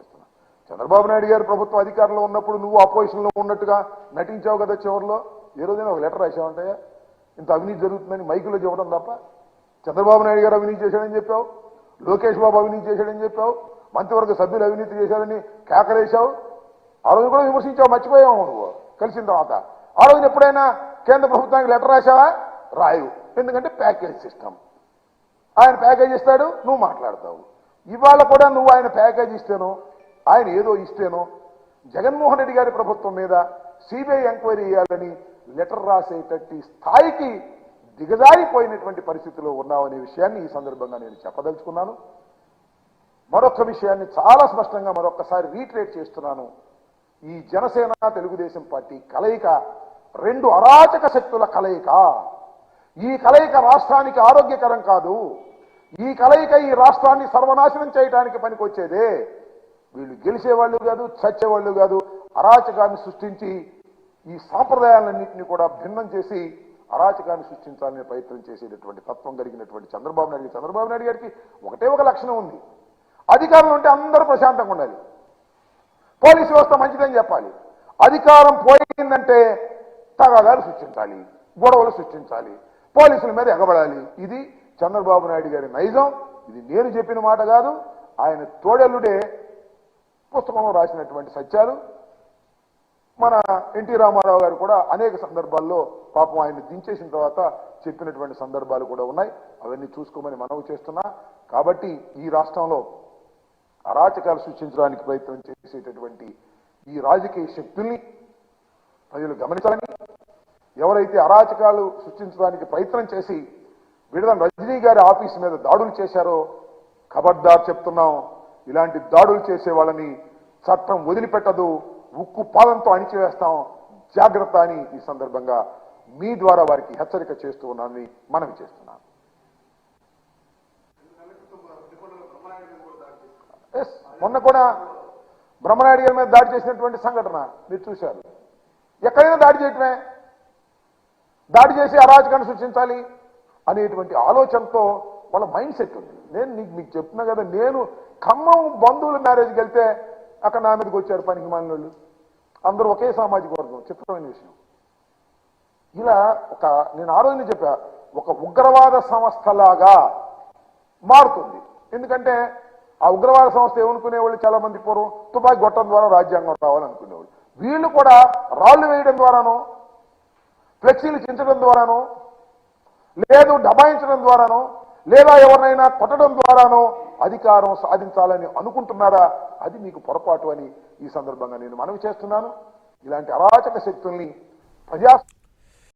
చేస్తున్నా. చంద్రబాబు నాయుడు గారు ప్రభుత్వం అధికారంలో ఉన్నప్పుడు నువ్వు అపోజిషన్లో ఉన్నట్టుగా నటించావు కదా చివరిలో. ఏ రోజైనా ఒక లెటర్ రాసావంటే ఇంత అవినీతి జరుగుతుందని మైకులో చెప్పడం తప్ప. చంద్రబాబు నాయుడు గారు అవినీతి చేశాడని చెప్పావు. లోకేష్ బాబు అవినీతి చేశాడని చెప్పావు. మంత్రివర్గ సభ్యులు అవినీతి చేశారని కేకలేశావు. ఆ రోజు కూడా విమర్శించావు మర్చిపోయావు నువ్వు. కలిసిన తర్వాత. ఆ రోజున ఎప్పుడైనా కేంద్ర ప్రభుత్వానికి లెటర్ రాశావా? రాయు ఎందుకంటే ప్యాకేజ్ సిస్టమ్ ఆయన ప్యాకేజ్ ఇస్తాడు నువ్వు మాట్లాడతావు. ఇవాళ కూడా నువ్వు ఆయన ప్యాకేజ్ ఇస్తేనో ఆయన ఏదో ఇస్తేనో జగన్మోహన్ రెడ్డి గారి ప్రభుత్వం మీద సిబిఐ ఎంక్వైరీ చేయాలని లెటర్ రాసేటట్టి స్థాయికి దిగజారిపోయినటువంటి పరిస్థితిలో ఉన్నామనే విషయాన్ని ఈ సందర్భంగా నేను చెప్పదలుచుకున్నాను. మరొక విషయాన్ని చాలా స్పష్టంగా మరొకసారి రీట్రేట్ చేస్తున్నాను. ఈ జనసేన తెలుగుదేశం పార్టీ కలయిక రెండు అరాచక శక్తుల కలయిక. ఈ కలయిక రాష్ట్రానికి ఆరోగ్యకరం కాదు. ఈ కలయిక ఈ రాష్ట్రాన్ని సర్వనాశనం చేయడానికి పనికొచ్చేదే. వీళ్ళు గెలిచేవాళ్ళు కాదు చచ్చేవాళ్ళు కాదు అరాచకాన్ని సృష్టించి ఈ సాంప్రదాయాలన్నింటినీ కూడా భిన్నం చేసి అరాచకాన్ని సృష్టించాలనే ప్రయత్నం చేసేటటువంటి తత్వం కలిగినటువంటి చంద్రబాబు నాయుడు చంద్రబాబు నాయుడు గారికి ఒకటే ఒక లక్షణం ఉంది. అధికారంలో ఉంటే అందరూ ప్రశాంతంగా ఉండాలి. పోలీసు వ్యవస్థ మంచిదని చెప్పాలి. అధికారం పోయిందంటే తగాదాలు సృష్టించాలి గొడవలు సృష్టించాలి పోలీసుల మీద ఎగబడాలి. ఇది చంద్రబాబు నాయుడు గారి నైజం ఇది నేను చెప్పిన మాట కాదు ఆయన తోడెల్లుడే పుస్తకంలో రాసినటువంటి సత్యాలు. మన ఎన్టీ రామారావు గారు కూడా అనేక సందర్భాల్లో పాపం ఆయన దించేసిన తర్వాత చెప్పినటువంటి సందర్భాలు కూడా ఉన్నాయి. అవన్నీ చూసుకోమని మనవి చేస్తున్నా. కాబట్టి ఈ రాష్ట్రంలో అరాచకాలు సృష్టించడానికి ప్రయత్నం చేసేటటువంటి ఈ రాజకీయ శక్తుల్ని ప్రజలు గమనించాలని ఎవరైతే అరాచకాలు సృష్టించడానికి ప్రయత్నం చేసి విడుదల రజనీ గారి ఆఫీస్ మీద దాడులు చేశారో ఖబర్దార్ చెప్తున్నాం. ఇలాంటి దాడులు చేసే వాళ్ళని చట్టం వదిలిపెట్టదు. ఉక్కు పాదంతో అణిచివేస్తాం. జాగ్రత్త అని ఈ సందర్భంగా మీ ద్వారా వారికి హెచ్చరిక చేస్తూ ఉన్నానని మనవి చేస్తున్నాను. ఎస్ మొన్న కూడా బ్రహ్మనాయుడు గారి మీద దాడి చేసినటువంటి సంఘటన మీరు చూశారు. ఎక్కడైనా దాడి చేయటమే. దాడి చేసి అరాజకాన్ని సృష్టించాలి. అనేటువంటి ఆలోచనతో వాళ్ళ మైండ్ సెట్ ఉంది. నేను నీకు మీకు చెప్తున్నా కదా నేను ఖమ్మం బంధువుల మ్యారేజ్కి వెళ్తే అక్కడ నా మీదకి వచ్చారు పనికి మాలినోళ్ళు. అందరూ ఒకే సామాజిక వర్గం చిత్రమైన విషయం. ఇలా ఒక నేను ఆ రోజునే చెప్పా ఒక ఉగ్రవాద సంస్థలాగా మారుతుంది. ఎందుకంటే ఆ ఉగ్రవాద సంస్థ ఏమనుకునేవాళ్ళు చాలా మంది పూర్వం? తుపాకీ గొట్టం ద్వారా రాజ్యాంగం రావాలనుకునేవాళ్ళు. వీళ్ళు కూడా రాళ్ళు వేయడం ద్వారాను ఫ్లెక్సీలు చించడం ద్వారాను లేదు డబాయించడం ద్వారానో లేదా ఎవరినైనా కొట్టడం ద్వారానో అధికారం సాధించాలని అనుకుంటున్నారా? అది మీకు పొరపాటు అని ఈ సందర్భంగా నేను మనవి చేస్తున్నాను. ఇలాంటి అరాచక శక్తుల్ని ప్రజా